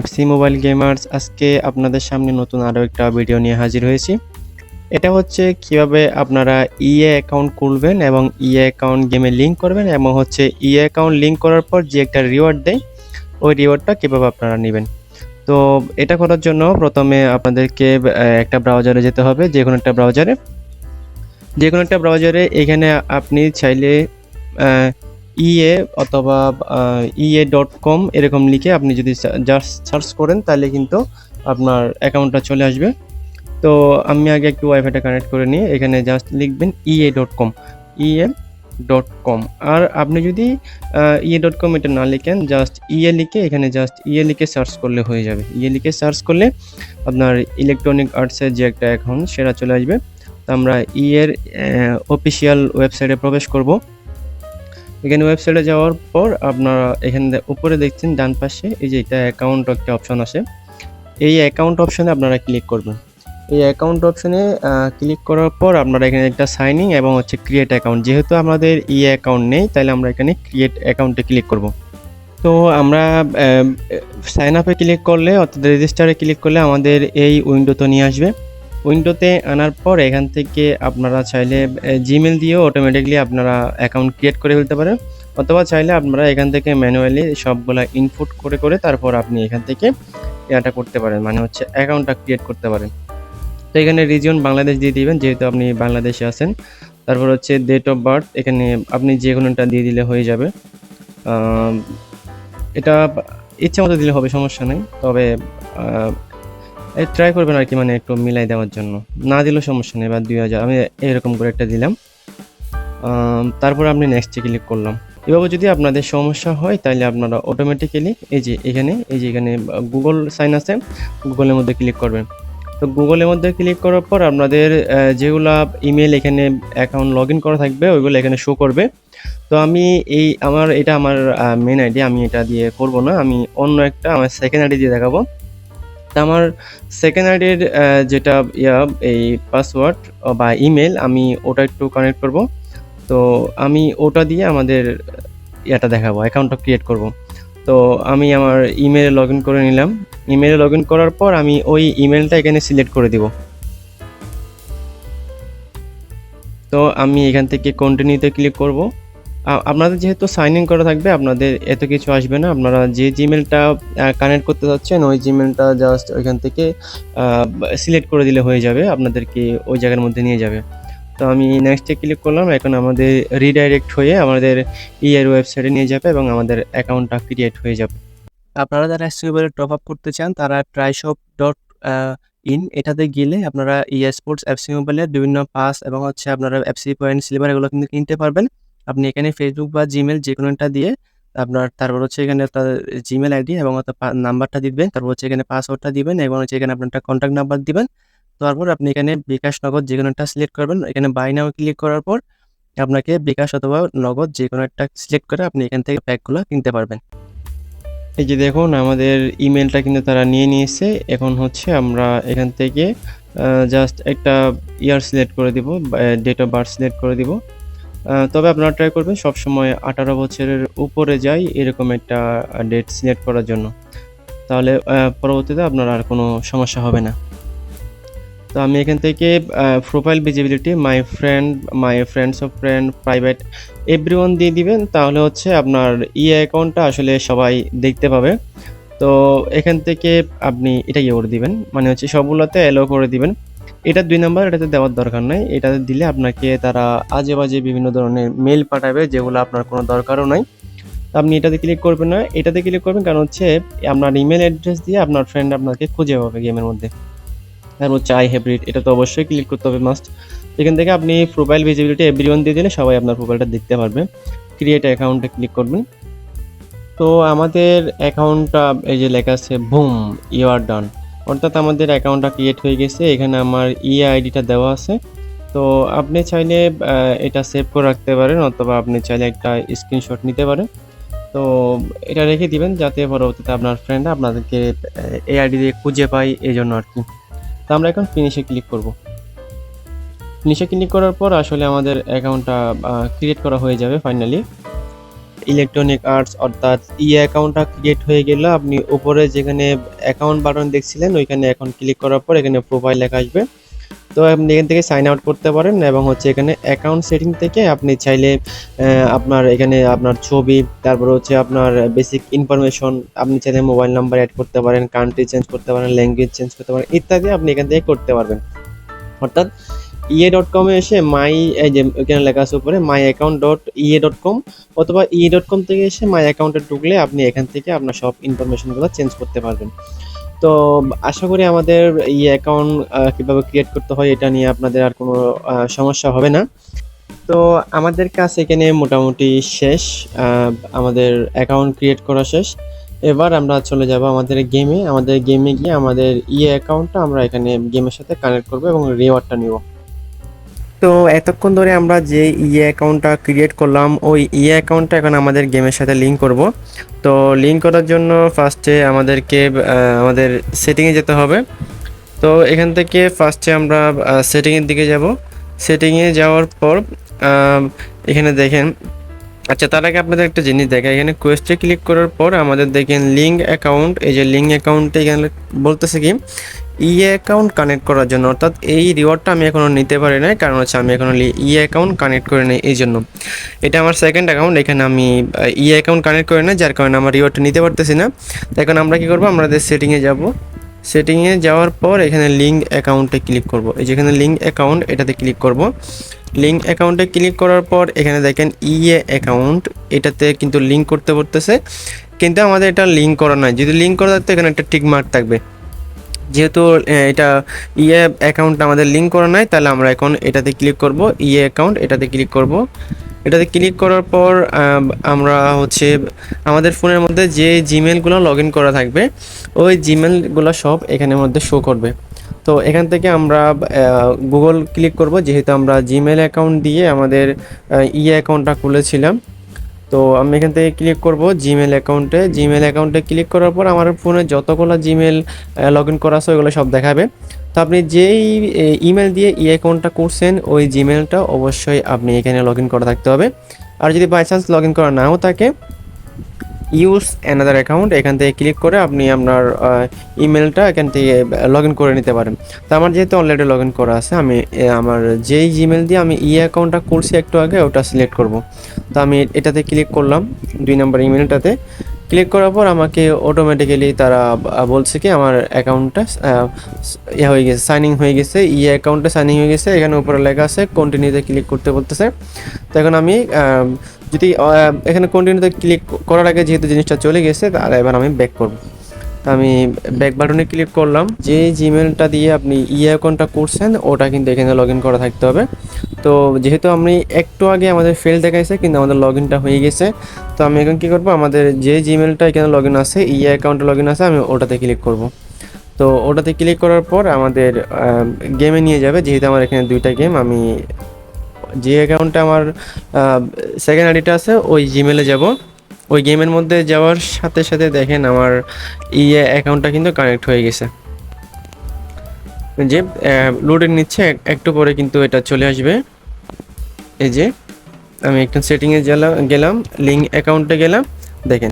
FC mobile gamers আজকে আপনাদের সামনে নতুন আরও একটা ভিডিও নিয়ে হাজির হয়েছি। এটা হচ্ছে কীভাবে আপনারা ইএ অ্যাকাউন্ট খুলবেন এবং ইএ অ্যাকাউন্ট গেমে লিঙ্ক করবেন এবং হচ্ছে ইএ অ্যাকাউন্ট লিঙ্ক করার পর যে একটা রিওয়ার্ড দেয়, ওই রিওয়ার্ডটা কীভাবে আপনারা নেবেন। তো এটা করার জন্য প্রথমে আপনাদেরকে একটা ব্রাউজারে যেতে হবে, যে কোনো একটা ব্রাউজারে যে কোনো একটা ব্রাউজারে এখানে আপনি চাইলে ইএ অথবা ইএ ডট কম এরকম লিখে আপনি যদি জাস্ট সার্চ করেন তাহলে কিন্তু আপনার অ্যাকাউন্টটা চলে আসবে। তো আমি আগে একটু ওয়াইফাইটা কানেক্ট করে নিয়ে এখানে জাস্ট লিখবেন ইএ ডট কম ইএ ডট কম আর আপনি যদি ইএ ডট কম এটা না লিখেন জাস্ট ইএ লিখে এখানে জাস্ট ইএ লিখে সার্চ করলে হয়ে যাবে। ইএ লিখে সার্চ করলে আপনার ইলেকট্রনিক আর্টসের যে একটা অ্যাকাউন্ট সেটা চলে আসবে। তো আমরা ই এর অফিসিয়াল ওয়েবসাইটে প্রবেশ করব। এখানে ওয়েবসাইটে যাওয়ার পর আপনারা এখানে উপরে দেখছেন ডান পাশে, এই যে এটা অ্যাকাউন্ট একটা অপশন আছে। এই অ্যাকাউন্ট অপশনে আপনারা ক্লিক করবেন। এই অ্যাকাউন্ট অপশনে ক্লিক করার পর আপনারা এখানে একটা সাইনিং এবং হচ্ছে ক্রিয়েট অ্যাকাউন্ট যেহেতু আমাদের ই অ্যাকাউন্ট নেই তাহলে আমরা এখানে ক্রিয়েট অ্যাকাউন্টে ক্লিক করব। তো আমরা সাইন আপে ক্লিক করলে, অর্থাৎ রেজিস্টারে ক্লিক করলে আমাদের এই উইন্ডোতে নিয়ে আসবে। উইন্ডোতে আনার পর এখান থেকে আপনারা চাইলে জিমেল দিয়েও অটোমেটিকলি আপনারা অ্যাকাউন্ট ক্রিয়েট করে ফেলতে পারেন। অথবা চাইলে আপনারা এখান থেকে ম্যানুয়ালি সবগুলা ইনপুট করে করে তারপর আপনি এখান থেকে এটা করতে পারেন। মানে হচ্ছে অ্যাকাউন্টটা ক্রিয়েট করতে পারেন। তো এখানে রিজিয়ন বাংলাদেশ দিয়ে দিবেন, যেহেতু আপনি বাংলাদেশে আছেন। তারপর হচ্ছে ডেট অফ বার্থ এখানে আপনি যে কোনোটা দিয়ে দিলে হয়ে যাবে। এটা ইচ্ছা মতো দিলে হবে, সমস্যা নেই। তবে ট্রাই করবেন আর কি মানে একটু মিলাই দেওয়ার জন্য। না দিলেও সমস্যা নেই বা দুই হাজার আমি এরকম করে একটা দিলাম। তারপর আপনি নেক্সটে ক্লিক করলাম। এভাবে যদি আপনাদের সমস্যা হয়, তাহলে আপনারা অটোমেটিক্যালি এই যে এখানে, এই যে এখানে গুগল সাইন আছে গুগলের মধ্যে ক্লিক করবেন। তো গুগলের মধ্যে ক্লিক করার পর আপনাদের যেগুলা ইমেল এখানে অ্যাকাউন্ট লগ ইন করা থাকবে, ওইগুলো এখানে শো করবে। তো আমি এই আমার, এটা আমার মেন আইডি আমি এটা দিয়ে করব না, আমি অন্য একটা, আমার সেকেন্ড আইডি দিয়ে দেখাবো। তা আমার সেকেন্ড আইডির যেটা ইয়া, এই পাসওয়ার্ড বা ইমেল আমি ওটা একটু কানেক্ট করব। তো আমি ওটা দিয়ে আমাদের ইয়াটা দেখাবো অ্যাকাউন্টটা ক্রিয়েট করব। তো আমি আমার ইমেলে লগ ইন করে নিলাম। ইমেলে লগ ইন করার পর আমি ওই ইমেলটা এখানে সিলেক্ট করে দিব। তো আমি এখান থেকে কন্টিনিউতে ক্লিক করব। আপনাদের যেহেতু সাইন ইন করা থাকবে, আপনাদের এত কিছু আসবে না। আপনারা যে জিমেলটা কানেক্ট করতে চাচ্ছেন, ওই জিমেলটা জাস্ট ওইখান থেকে সিলেক্ট করে দিলে হয়ে যাবে। আপনাদেরকে ওই জায়গার মধ্যে নিয়ে যাবে। তো আমি নেক্সটে ক্লিক করলাম। এখন আমাদের রিডাইরেক্ট হয়ে আমাদের ইয়ের ওয়েবসাইটে নিয়ে যাবে এবং আমাদের অ্যাকাউন্টটা ক্রিয়েট হয়ে যাবে। আপনারা যারা এসটিউবেল টপ আপ করতে চান, তারা ট্রাইশপ ডট ইন এটাতে গেলে আপনারা ই স্পোর্টস এফসি মোবাইলের বিভিন্ন পাস এবং হচ্ছে আপনারা অ্যাপসি পয়েন্ট সিলভার এগুলো কিন্তু কিনতে পারবেন। আপনি এখানে ফেসবুক বা জিমেল যে কোনো একটা দিয়ে আপনার, তারপর হচ্ছে এখানে আপনার জিমেল আইডি এবং নাম্বারটা দিবেন, তারপর হচ্ছে এখানে পাসওয়ার্ডটা দিবেন এবং হচ্ছে এখানে আপনার একটা কন্ট্যাক্ট নাম্বার দিবেন। তারপর আপনি এখানে বিকাশ নগদ যে কোনো একটা সিলেক্ট করবেন। এখানে বাই নাও ক্লিক করার পর আপনাকে বিকাশ অথবা নগদ যে কোনো একটা সিলেক্ট করে আপনি এখান থেকে প্যাকগুলো কিনতে পারবেন। এই যে দেখুন, আমাদের ইমেলটা কিন্তু তারা নিয়ে নিয়েছে। এখন হচ্ছে আমরা এখান থেকে জাস্ট একটা ইয়ার সিলেক্ট করে দিব ডেট অফ বার্থ সিলেক্ট করে দিব। তবে আপনারা ট্রাই করবেন, সবসময় আঠারো বছরের উপরে যাই, এরকম একটা ডেট সিলেক্ট করার জন্য। তাহলে পরবর্তীতে আপনার আর কোনো সমস্যা হবে না। তো আমি এখান থেকে profile visibility my friend my friends of friend private everyone দিয়ে দিবেন। তাহলে হচ্ছে আপনার ই অ্যাকাউন্টটা আসলে সবাই দেখতে পাবে। তো এখান থেকে আপনি এটা ইয়ে করে দিবেন। মানে হচ্ছে সবগুলোতে অ্যালো করে দিবেন। এটা দুই নাম্বার, এটাতে দেওয়ার দরকার নাই। এটাতে দিলে আপনাকে তারা আজে বাজে বিভিন্ন ধরনের মেল পাঠাবে, যেগুলো আপনার কোনো দরকারও নাই। আপনি এটাতে ক্লিক করবেন না। এটাতে ক্লিক করবেন কারণ হচ্ছে আপনার ইমেল অ্যাড্রেস দিয়ে আপনার ফ্রেন্ড আপনাকে খুঁজে পাবে গেমের মধ্যে। আর হচ্ছে আই হ্যাব্রিড এটা তো অবশ্যই ক্লিক করতে হবে মাস্ট এখান থেকে আপনি প্রোফাইল ভিজিবিলিটি এভরিওয়ান দিয়ে দিলে সবাই আপনার প্রোফাইলটা দেখতে পারবে। ক্রিয়েট অ্যাকাউন্টে ক্লিক করবেন। তো আমাদের অ্যাকাউন্টটা এই যে লেখা আছে বুম ইউ আর ডান অর্থাৎ আমাদের অ্যাকাউন্টটা ক্রিয়েট হয়ে গেছে, এখানে আমার ই আইডিটা দেওয়া আছে। তো আপনি চাইলে এটা সেভ করে রাখতে পারেন, অথবা আপনি চাইলে একটা স্ক্রিনশট নিতে পারেন। তো এটা রেখে দিবেন, যাতে পরবর্তীতে আপনার ফ্রেন্ড আপনাদেরকে এই আইডি দিয়ে খুঁজে পাই এই জন্য আর কি। তো আমরা এখন ফিনিশে ক্লিক করব। ফিনিশে ক্লিক করার পর আসলে আমাদের অ্যাকাউন্টটা ক্রিয়েট করা হয়ে যাবে ফাইনালি ইলেকট্রনিক আর্টস অর্থাৎ ই অ্যাকাউন্টটা ক্রিয়েট হয়ে গেল। আপনি উপরে যেখানে অ্যাকাউন্ট বাটন দেখছিলেন, ওইখানে এখন ক্লিক করার পর এখানে প্রোফাইল লেখা আসবে। তো আপনি এখান থেকে সাইন আউট করতে পারেন এবং হচ্ছে এখানে অ্যাকাউন্ট সেটিং থেকে আপনি চাইলে আপনার এখানে আপনার ছবি, তারপর হচ্ছে আপনার বেসিক ইনফরমেশন আপনি চাইলে মোবাইল নাম্বার অ্যাড করতে পারেন কান্ট্রি চেঞ্জ করতে পারেন ল্যাঙ্গুয়েজ চেঞ্জ করতে পারেন, ইত্যাদি আপনি এখান থেকে করতে পারবেন। অর্থাৎ ইয়ে ডট কমে এসে মাই এই যে এখানে লেখা আছে উপরে মাই অ্যাকাউন্ট ডট ইয়ে ডট কম অথবা ইয়ে ডট কম থেকে এসে মাই অ্যাকাউন্টে ঢুকলে আপনি এখান থেকে আপনার সব ইনফরমেশনগুলো চেঞ্জ করতে পারবেন। তো আশা করি আমাদের এই অ্যাকাউন্ট কীভাবে ক্রিয়েট করতে হয় এটা নিয়ে আপনাদের আর কোনো সমস্যা হবে না। তো আমাদের কাজ এখানে মোটামুটি শেষ আমাদের অ্যাকাউন্ট ক্রিয়েট করা শেষ। এবার আমরা চলে যাব আমাদের গেমে আমাদের গেমে গিয়ে আমাদের ইয়ে অ্যাকাউন্টটা আমরা এখানে গেমের সাথে কানেক্ট করব এবং রিওয়ার্ডটা নিব। তো এতক্ষণ ধরে আমরা যে ইয়ে অ্যাকাউন্টটা ক্রিয়েট করলাম, ওই ইয়ে অ্যাকাউন্টটা এখন আমাদের গেমের সাথে লিঙ্ক করব। তো লিঙ্ক করার জন্য ফার্স্টে আমাদেরকে আমাদের সেটিংয়ে যেতে হবে। তো এখান থেকে ফার্স্টে আমরা সেটিংয়ের দিকে যাব। সেটিংয়ে যাওয়ার পর এখানে দেখেন আচ্ছা তার আগে আপনাদের একটা জিনিস দেখা এখানে কোয়েস্টে ক্লিক করার পর আমাদের দেখেন লিঙ্ক অ্যাকাউন্ট এই যে লিঙ্ক অ্যাকাউন্টে এখানে বলতেছে কি ইয়ে অ্যাকাউন্ট কানেক্ট করার জন্য, অর্থাৎ এই রিওয়ার্ডটা আমি এখনও নিতে পারি না কারণ হচ্ছে আমি এখনও ইয়ে অ্যাকাউন্ট কানেক্ট করে নিই এই জন্য। এটা আমার সেকেন্ড অ্যাকাউন্ট এখানে আমি ইয়ে অ্যাকাউন্ট কানেক্ট করে না যার কারণে আমার রিওয়ার্ডটা নিতে পারতেছি না। তো এখন আমরা কী করব? আমাদের সেটিংয়ে যাব সেটিংয়ে যাওয়ার পর এখানে লিঙ্ক অ্যাকাউন্টে ক্লিক করব। এই যেখানে লিঙ্ক অ্যাকাউন্ট এটাতে ক্লিক করব। লিঙ্ক অ্যাকাউন্টে ক্লিক করার পর এখানে দেখেন ইয়ে অ্যাকাউন্ট এটাতে কিন্তু লিঙ্ক করতে পড়তেছে কিন্তু আমাদের এটা লিঙ্ক করা নয় যদি লিঙ্ক করা থাকতো, এখানে একটা টিক মার্ক থাকবে। যেহেতু এটা ইয়ে অ্যাকাউন্ট আমাদের লিঙ্ক করা নাই, তাহলে আমরা এখন এটাতে ক্লিক করব ইয়ে অ্যাকাউন্ট এটাতে ক্লিক করব। এটাতে ক্লিক করার পর আমরা হচ্ছে, আমাদের ফোনের মধ্যে যে জিমেলগুলো লগ ইন করা থাকবে, ওই জিমেলগুলো সব এখানের মধ্যে শো করবে। তো এখান থেকে আমরা গুগল ক্লিক করব, যেহেতু আমরা জিমেল অ্যাকাউন্ট দিয়ে আমাদের ইয়ে অ্যাকাউন্টটা খুলেছিলাম। তো আমি এখান থেকে ক্লিক করব জিমেল অ্যাকাউন্টে জিমেল অ্যাকাউন্টে ক্লিক করার পর আমার ফোনে যতগুলো জিমেল লগ ইন করা আছে ওইগুলো সব দেখাবে। তো আপনি যেই ইমেল দিয়ে ই অ্যাকাউন্টটা করছেন, ওই জিমেলটা অবশ্যই আপনি এখানে লগ ইন করা থাকতে হবে। আর যদি বাই চান্স লগ ইন করা নাও থাকে ইউজ অ্যানাদার অ্যাকাউন্ট এখান থেকে ক্লিক করে আপনি আপনার ইমেলটা এখান থেকে লগ ইন করে নিতে পারেন। তো আমার যেহেতু অলরেডি লগ ইন করা আছে, আমি আমার যেই জিমেল দিয়ে আমি ই অ্যাকাউন্টটা করছি একটু আগে, ওটা সিলেক্ট করব। তো আমি এটাতে ক্লিক করলাম, দুই নম্বর ইমেলটাতে ক্লিক করার পর আমাকে অটোমেটিক্যালি তারা বলছে কি আমার অ্যাকাউন্টটা ইয়ে হয়ে গেছে সাইনিং হয়ে গেছে ই অ্যাকাউন্টটা সাইনিং হয়ে গেছে, এখানে উপরে লেখা আছে কন্টিনিউতে ক্লিক করতে বলতেছে। তো এখন আমি যদি এখানে কন্টিনিউতে ক্লিক করার আগে যেহেতু জিনিসটা চলে গেছে, তাহলে এবার আমি ব্যাক করব। তো আমি ব্যাক বাটনে ক্লিক করলাম। যে জিমেলটা দিয়ে আপনি ই অ্যাকাউন্টটা করছেন, ওটা কিন্তু এখানে লগ ইন করা থাকতে হবে। তো যেহেতু আমি একটু আগে আমাদের ফেল দেখাইছে, কিন্তু আমাদের লগ ইনটা হয়ে গেছে, তো আমি এখন কী করব, আমাদের যে জিমেলটা এখানে লগ ইন আছে, ই অ্যাকাউন্টে লগ ইন আছে, আমি ওটাতে ক্লিক করব। তো ওটাতে ক্লিক করার পর আমাদের গেমে নিয়ে যাবে, যেহেতু আমার এখানে দুইটা গেম আমি যে অ্যাকাউন্টে আমার সেকেন্ড আইডিটা আছে, ওই জিমেলে যাব। ওই গেমের মধ্যে যাওয়ার সাথে সাথে দেখেন আমার ইয়ে অ্যাকাউন্টটা কিন্তু কানেক্ট হয়ে গেছে। যে লোডের নিচ্ছে, এক- একটু পরে কিন্তু এটা চলে আসবে। এই যে, আমি একটু সেটিংয়ে গেলাম গেলাম লিঙ্ক অ্যাকাউন্টে গেলাম, দেখেন,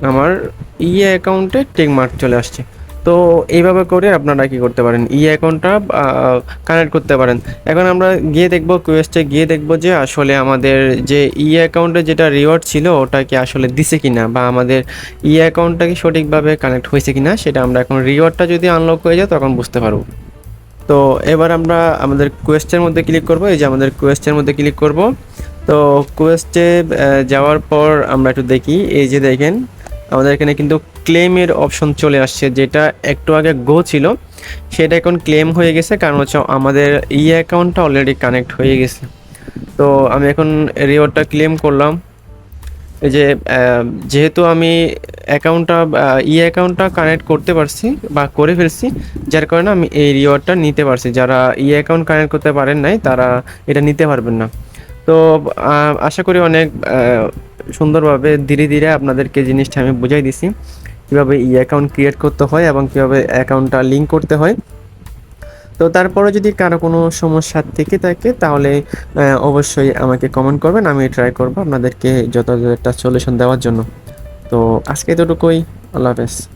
আমার ইয়ে অ্যাকাউন্টে টেক মার্ক চলে আসছে। তো এইভাবে করে আপনারা কি করতে পারেন? ই অ্যাকাউন্টটা কানেক্ট করতে পারেন। এখন আমরা গিয়ে দেখব কোয়েস্টে গিয়ে দেখব যে আসলে আমাদের যে ই অ্যাকাউন্টে যেটা রিওয়ার্ড ছিল, ওটা কি আসলে দিছে কিনা বা আমাদের ই অ্যাকাউন্টটা কি সঠিকভাবে কানেক্ট হয়েছে কিনা, সেটা আমরা এখন রিওয়ার্ডটা যদি আনলক হয়ে যায়, তখন বুঝতে পারব। তো এবার আমরা আমাদের কোয়েস্টের মধ্যে ক্লিক করব। এই যে আমাদের কোয়েস্টের মধ্যে ক্লিক করব। তো কোয়েস্টে যাওয়ার পর আমরা একটু দেখি। এই যে দেখেন আমাদের এখানে কিন্তু ক্লেমের অপশন চলে আসছে, যেটা একটু আগে গো ছিল। সেটা এখন ক্লেম হয়ে গেছে, কারণ হচ্ছে আমাদের ই অ্যাকাউন্টটা অলরেডি কানেক্ট হয়ে গেছে। তো আমি এখন রিওয়ার্ডটা ক্লেম করলাম। যে যেহেতু আমি অ্যাকাউন্টটা ই অ্যাকাউন্টটা কানেক্ট করতে পারছি বা করে ফেলছি, যার কারণে আমি এই রিওয়ার্ডটা নিতে পারছি। যারা ই অ্যাকাউন্ট কানেক্ট করতে পারেন নাই, তারা এটা নিতে পারবেন না। তো আশা করি অনেক সুন্দরভাবে ধীরে ধীরে আপনাদেরকে জিনিসটা আমি বুঝাই দিছি। কীভাবে ই অ্যাকাউন্ট ক্রিয়েট করতে হয় এবং কীভাবে অ্যাকাউন্টটা লিঙ্ক করতে হয়। তো তারপরে যদি কারও কোনো সমস্যা থেকে থাকে, তাহলে অবশ্যই আমাকে কমেন্ট করবেন। আমি ট্রাই করব আপনাদেরকে যথাযথ একটা সলিউশন দেওয়ার জন্য। তো আজকে এতটুকুই। আল্লাহ হাফেজ।